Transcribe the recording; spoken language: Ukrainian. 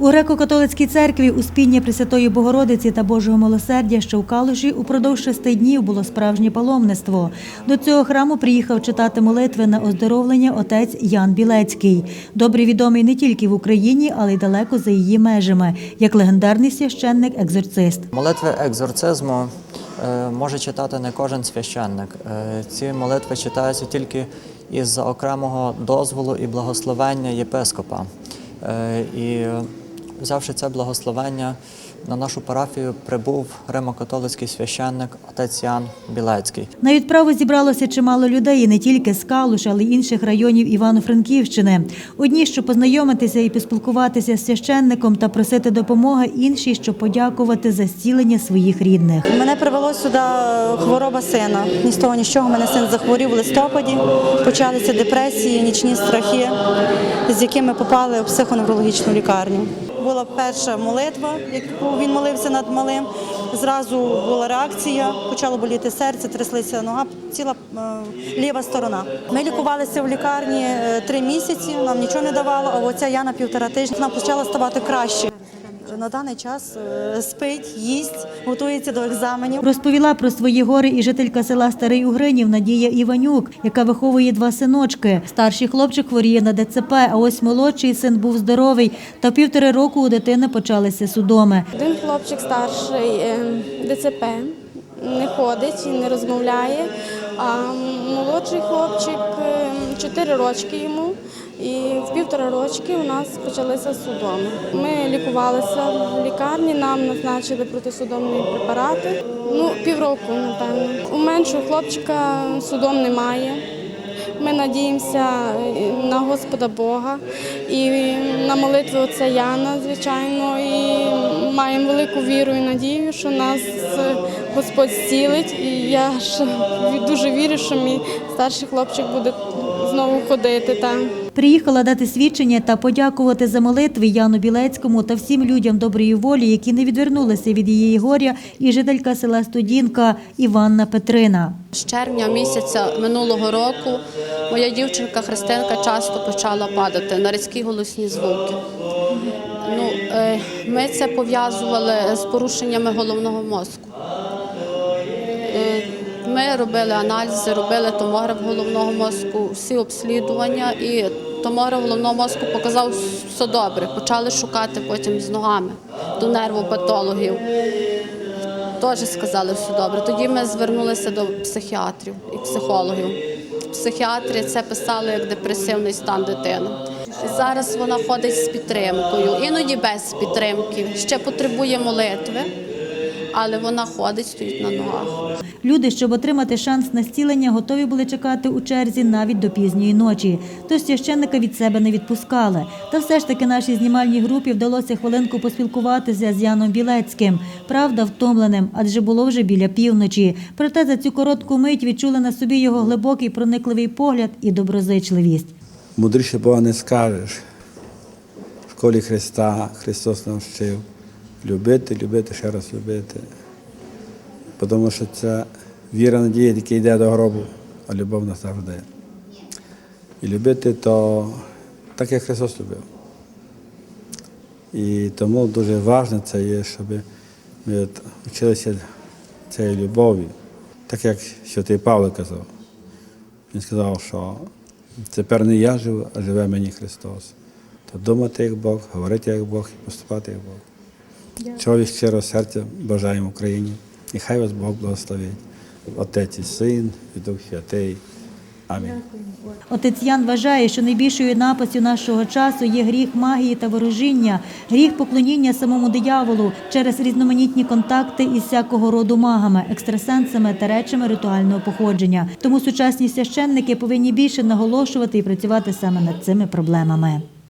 У греко-католицькій церкві Успіння Пресвятої Богородиці та Божого милосердя, що в Калуші, упродовж шести днів було справжнє паломництво. До цього храму приїхав читати молитви на оздоровлення отець Ян Білецький, добре відомий не тільки в Україні, але й далеко за її межами, як легендарний священник-екзорцист. Молитви екзорцизму е, може читати не кожен священник. Е, Ці молитви читаються тільки із окремого дозволу і благословення єпископа. Е, І взявши це благословення, на нашу парафію прибув римо-католицький священник отець Ян Білецький. На відправу зібралося чимало людей, і не тільки з Калуш, але й інших районів Івано-Франківщини. Одні, щоб познайомитися і поспілкуватися з священником та просити допомоги, інші, щоб подякувати за зцілення своїх рідних. Мене привело сюди хвороба сина. Ні з того, ні з чого. Мене син захворів у листопаді. Почалися депресії, нічні страхи, з якими попали в психоневрологічну лікарню. Була перша молитва, яку він молився над малим. Зразу була реакція, почало боліти серце, тряслися нога, ціла е, ліва сторона. Ми лікувалися в лікарні е, три місяці, нам нічого не давало, а оця Яна півтора тижня нам почала ставати краще. На даний час е, спить, їсть, готується до екзаменів. Розповіла про свої гори і жителька села Старий Угринів Надія Іванюк, яка виховує два синочки. Старший хлопчик хворіє на ДЦП, а ось молодший син був здоровий. Та півтори року у дитини почалися судоми. Один хлопчик старший е, ДЦП, не ходить не розмовляє. А молодший хлопчик 4 рочки йому. І в півтора рочки у нас почалися судоми. Ми лікувалися в лікарні, нам назначили протисудомні препарати. Ну, півроку, напевно. У меншого хлопчика судом немає. Ми надіємося на Господа Бога і на молитву Отця Яна, звичайно, і маємо велику віру і надію, що нас Господь зцілить. І я ж дуже вірю, що мій старший хлопчик буде знову ходити там. Приїхала дати свідчення та подякувати за молитви Яну Білецькому та всім людям доброї волі, які не відвернулися від її горя, і жителька села Студінка Іванна Петрина. З червня місяця минулого року моя дівчинка Христинка часто почала падати на різкі голосні звуки. Ну, е, ми це пов'язували з порушеннями головного мозку. Е, Ми робили аналізи, робили томограф головного мозку, всі обслідування, і томограф головного мозку показав все добре. Почали шукати потім з ногами до нервопатологів. Теж сказали все добре. Тоді ми звернулися до психіатрів і психологів. Психіатри це писали як депресивний стан дитини. Зараз вона ходить з підтримкою, іноді без підтримки. Ще потребує молитви, але вона ходить, стоїть на ногах. Люди, щоб отримати шанс на зцілення, готові були чекати у черзі навіть до пізньої ночі. Тож священника від себе не відпускали. Та все ж таки нашій знімальній групі вдалося хвилинку поспілкуватися з Яном Білецьким. Правда, втомленим, адже було вже біля півночі. Проте за цю коротку мить відчули на собі його глибокий проникливий погляд і доброзичливість. Мудріше Бога не скажеш. В школі Христа Христос нам вчив любити, любити, ще раз любити. Тому що це віра, надія, яка йде до гробу, а любов назавжди. І любити то так, як Христос любив. І тому дуже важливо це є, щоб ми вчилися цієї любові, так як святий Павло казав. Він сказав, що тепер не я живу, а живе мені Христос. То думати як Бог, говорити як Бог і поступати як Бог. Чого від щирого серця бажаємо Україні. І хай вас Бог благословить. Отець і Син, і Дух Святий. Амінь. Отець Ян вважає, що найбільшою напастю нашого часу є гріх магії та ворожіння, гріх поклоніння самому дияволу через різноманітні контакти із всякого роду магами, екстрасенсами та речами ритуального походження. Тому сучасні священники повинні більше наголошувати і працювати саме над цими проблемами.